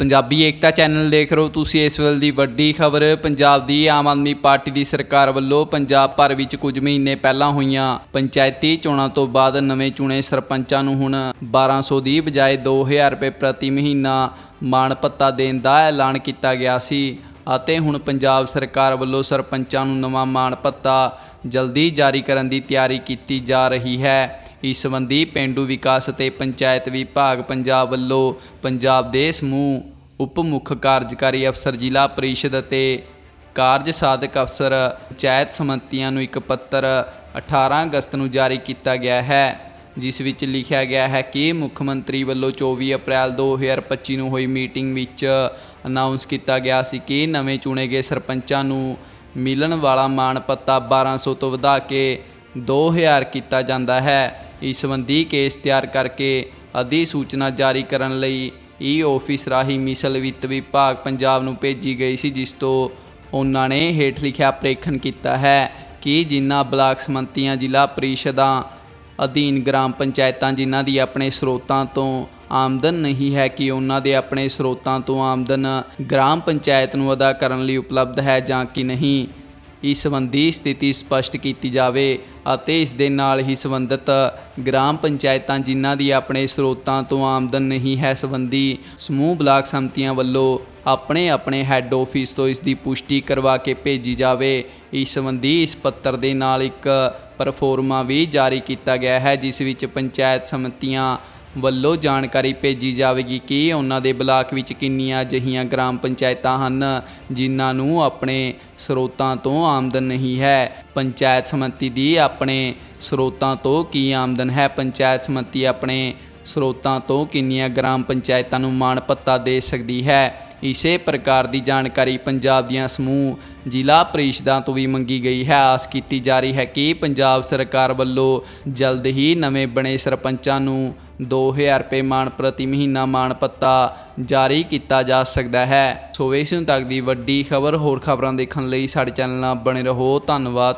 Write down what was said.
ਪੰਜਾਬੀ ਏਕਤਾ channel ਦੇਖ ਰਹੇ ਹੋ ਤੁਸੀਂ ਇਸ ਵੇਲੇ ਦੀ ਵੱਡੀ ਖਬਰ, ਪੰਜਾਬ ਦੀ ਆਮ ਆਦਮੀ ਪਾਰਟੀ ਦੀ ਸਰਕਾਰ ਵੱਲੋਂ ਪੰਜਾਬ ਭਰ ਵਿੱਚ ਕੁਝ ਮਹੀਨੇ ਪਹਿਲਾਂ ਹੋਈਆਂ ਪੰਚਾਇਤੀ ਚੋਣਾਂ ਤੋਂ ਬਾਅਦ ਨਵੇਂ ਚੁਣੇ ਸਰਪੰਚਾਂ ਨੂੰ ਹੁਣ 1200 ਦੀ ਬਜਾਏ 2000 ਰੁਪਏ ਪ੍ਰਤੀ ਮਹੀਨਾ ਮਾਣ ਭੱਤਾ ਦੇਣ ਦਾ ਐਲਾਨ ਕੀਤਾ ਗਿਆ ਸੀ ਅਤੇ ਹੁਣ ਪੰਜਾਬ ਸਰਕਾਰ ਵੱਲੋਂ ਸਰਪੰਚਾਂ ਨੂੰ ਨਵਾਂ ਮਾਣ ਭੱਤਾ ਜਲਦੀ ਜਾਰੀ ਕਰਨ ਦੀ ਤਿਆਰੀ ਕੀਤੀ ਜਾ ਰਹੀ ਹੈ। ਇਸ ਸੰਬੰਧੀ ਪਿੰਡੂ ਵਿਕਾਸ ਅਤੇ ਪੰਚਾਇਤ ਵਿਭਾਗ ਪੰਜਾਬ ਵੱਲੋਂ ਪੰਜਾਬ ਦੇ ਸਮੂਹ ਉਪ ਮੁੱਖ ਕਾਰਜਕਾਰੀ ਅਫਸਰ, ਜ਼ਿਲ੍ਹਾ ਪਰਿਸ਼ਦ ਅਤੇ ਕਾਰਜ ਸਾਧਕ ਅਫਸਰ ਪੰਚਾਇਤ ਸਮੰਤੀਆਂ ਨੂੰ ਇੱਕ ਪੱਤਰ 18 ਅਗਸਤ ਨੂੰ ਜਾਰੀ ਕੀਤਾ ਗਿਆ ਹੈ, ਜਿਸ ਵਿੱਚ ਲਿਖਿਆ ਗਿਆ ਹੈ ਕਿ ਮੁੱਖ ਮੰਤਰੀ ਵੱਲੋਂ 24 ਅਪ੍ਰੈਲ 2025 ਨੂੰ ਹੋਈ ਮੀਟਿੰਗ ਵਿੱਚ ਅਨਾਉਂਸ ਕੀਤਾ ਗਿਆ ਸੀ ਕਿ ਨਵੇਂ ਚੁਣੇ ਗਏ ਸਰਪੰਚਾਂ ਨੂੰ ਮਿਲਣ ਵਾਲਾ ਮਾਣ ਪੱਤਾ 1200 ਤੋਂ ਵਧਾ ਕੇ 2000 ਕੀਤਾ ਜਾਂਦਾ ਹੈ। ਇਸ ਸੰਬੰਧੀ ਕੇਸ ਤਿਆਰ ਕਰਕੇ ਅਧਿਸੂਚਨਾ ਜਾਰੀ ਕਰਨ ਲਈ ਈ ਆਫਿਸ ਰਾਹੀਂ ਮਿਸਲ ਵਿੱਤ ਵਿਭਾਗ ਪੰਜਾਬ ਨੂੰ ਭੇਜੀ ਗਈ ਸੀ, ਜਿਸ ਤੋਂ ਉਹਨਾਂ ਨੇ ਹੇਠ ਲਿਖਿਆ ਪ੍ਰੇਖਣ ਕੀਤਾ ਹੈ ਕਿ ਜਿਨ੍ਹਾਂ ਬਲਾਕ ਸਮੰਤੀਆਂ, ਜ਼ਿਲ੍ਹਾ ਪ੍ਰੀਸ਼ਦਾਂ ਅਧੀਨ ਗ੍ਰਾਮ ਪੰਚਾਇਤਾਂ, ਜਿਨ੍ਹਾਂ ਦੀ ਆਪਣੇ ਸਰੋਤਾਂ ਤੋਂ ਆਮਦਨ ਨਹੀਂ ਹੈ ਕਿ ਉਹਨਾਂ ਦੇ ਆਪਣੇ ਸਰੋਤਾਂ ਤੋਂ ਆਮਦਨ ਗ੍ਰਾਮ ਪੰਚਾਇਤ ਨੂੰ ਅਦਾ ਕਰਨ ਲਈ ਉਪਲਬਧ ਹੈ ਜਾਂ ਕਿ ਨਹੀਂ ਇਸ ਸੰਬੰਧੀ ਸਥਿਤੀ ਸਪਸ਼ਟ ਕੀਤੀ ਜਾਵੇ ਅਤੇ ਇਸ ਦੇ ਨਾਲ ਹੀ ਸੰਬੰਧਿਤ ਗ੍ਰਾਮ ਪੰਚਾਇਤਾਂ ਜਿਨ੍ਹਾਂ ਦੀ ਆਪਣੇ ਸਰੋਤਾਂ ਤੋਂ ਆਮਦਨ ਨਹੀਂ ਹੈ ਸੰਬੰਧੀ ਸਮੂਹ ਬਲਾਕ ਸੰਮਤੀਆਂ ਵੱਲੋਂ ਆਪਣੇ ਆਪਣੇ ਹੈੱਡ ਆਫਿਸ ਤੋਂ ਇਸ ਦੀ ਪੁਸ਼ਟੀ ਕਰਵਾ ਕੇ ਭੇਜੀ ਜਾਵੇ। ਇਸ ਸੰਬੰਧੀ ਇਸ ਪੱਤਰ ਦੇ ਨਾਲ ਇੱਕ ਪਰਫੋਰਮਾ ਵੀ ਜਾਰੀ ਕੀਤਾ ਗਿਆ ਹੈ, ਜਿਸ ਵਿੱਚ ਪੰਚਾਇਤ ਸੰਮਤੀਆਂ ਵੱਲੋਂ ਜਾਣਕਾਰੀ ਭੇਜੀ ਜਾਵੇਗੀ ਕਿ ਉਹਨਾਂ ਦੇ ਬਲਾਕ ਵਿੱਚ ਕਿੰਨੀਆਂ ਅਜਿਹੀਆਂ ਗ੍ਰਾਮ ਪੰਚਾਇਤਾਂ ਹਨ, ਜਿਨ੍ਹਾਂ ਨੂੰ ਆਪਣੇ ਸਰੋਤਾਂ ਤੋਂ ਆਮਦਨ ਨਹੀਂ ਹੈ। ਪੰਚਾਇਤ ਸਮਿਤੀ ਦੀ ਆਪਣੇ ਸਰੋਤਾਂ ਤੋਂ ਕੀ ਆਮਦਨ ਹੈ? ਪੰਚਾਇਤ ਸਮਿਤੀ ਆਪਣੇ ਸਰੋਤਾਂ ਤੋਂ ਕਿੰਨੀਆਂ ਗ੍ਰਾਮ ਪੰਚਾਇਤਾਂ ਨੂੰ ਮਾਣ ਪੱਤਾ ਦੇ ਸਕਦੀ ਹੈ? ਇਸੇ ਪ੍ਰਕਾਰ ਦੀ ਜਾਣਕਾਰੀ ਪੰਜਾਬ ਦੀਆਂ ਸਮੂਹ ਜ਼ਿਲ੍ਹਾ ਪ੍ਰੀਸ਼ਦਾਂ ਤੋਂ ਵੀ ਮੰਗੀ ਗਈ ਹੈ। ਆਸ ਕੀਤੀ ਜਾ ਰਹੀ ਹੈ ਕਿ ਪੰਜਾਬ ਸਰਕਾਰ ਵੱਲੋਂ ਜਲਦ ਹੀ ਨਵੇਂ ਬਣੇ ਸਰਪੰਚਾਂ ਨੂੰ 2000 ਰੁਪਏ ਮਾਣ ਪ੍ਰਤੀ ਮਹੀਨਾ ਮਾਣ ਪੱਤਾ ਜਾਰੀ ਕੀਤਾ ਜਾ ਸਕਦਾ ਹੈ। ਸੋ ਇਸ ਨੂੰ ਤੱਕ ਦੀ ਵੱਡੀ ਖਬਰ ਹੋਰ ਖਬਰਾਂ ਦੇਖਣ ਲਈ ਸਾਡੇ ਚੈਨਲ ਨਾਲ ਬਣੇ ਰਹੋ। ਧੰਨਵਾਦ।